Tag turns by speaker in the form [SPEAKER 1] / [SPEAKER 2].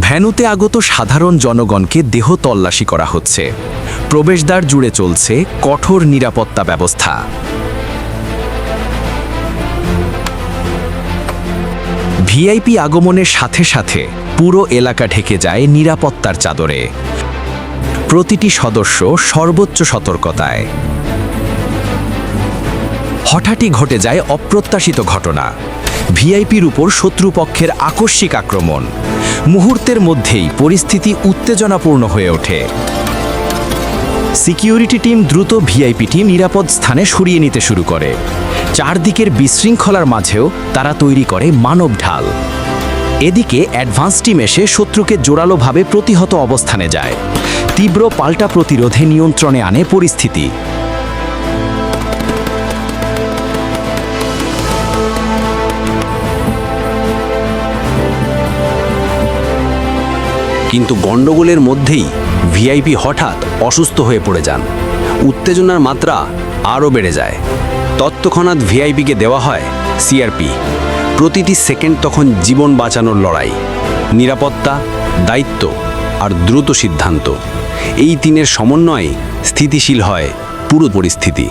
[SPEAKER 1] ভ্যানুতে আগত সাধারণ জনগণকে দেহ তল্লাশি করা হচ্ছে। প্রবেশদ্বার জুড়ে চলছে কঠোর নিরাপত্তা ব্যবস্থা। ভিআইপি আগমনের সাথে সাথে পুরো এলাকা ঢেকে যায় নিরাপত্তার চাদরে। প্রতিটি সদস্য সর্বোচ্চ সতর্কতায়। হঠাৎই ঘটে যায় অপ্রত্যাশিত ঘটনা। ভিআইপির উপর শত্রুপক্ষের আকস্মিক আক্রমণ। মুহূর্তের মধ্যেই পরিস্থিতি উত্তেজনাপূর্ণ হয়ে ওঠে। সিকিউরিটি টিম দ্রুত ভিআইপিটি নিরাপদ স্থানে সরিয়ে নিতে শুরু করে। চারদিকের বিশৃঙ্খলার মাঝেও তারা তৈরি করে মানব ঢাল। এদিকে অ্যাডভান্স টিম এসে শত্রুকে জোরালোভাবে প্রতিহত অবস্থানে যায়। তীব্র পাল্টা প্রতিরোধে নিয়ন্ত্রণে আনে পরিস্থিতি।
[SPEAKER 2] কিন্তু গণ্ডগোলের মধ্যেই ভিআইপি হঠাৎ অসুস্থ হয়ে পড়ে যান। উত্তেজনার মাত্রা আরও বেড়ে যায়। তৎক্ষণাৎ ভিআইপিকে দেওয়া হয় সিআরপি প্রতিটি সেকেন্ড তখন জীবন বাঁচানোর লড়াই। নিরাপত্তা, দায়িত্ব আর দ্রুত সিদ্ধান্ত। এই তিনের সমন্বয়ে স্থিতিশীল হয় পুরো পরিস্থিতি।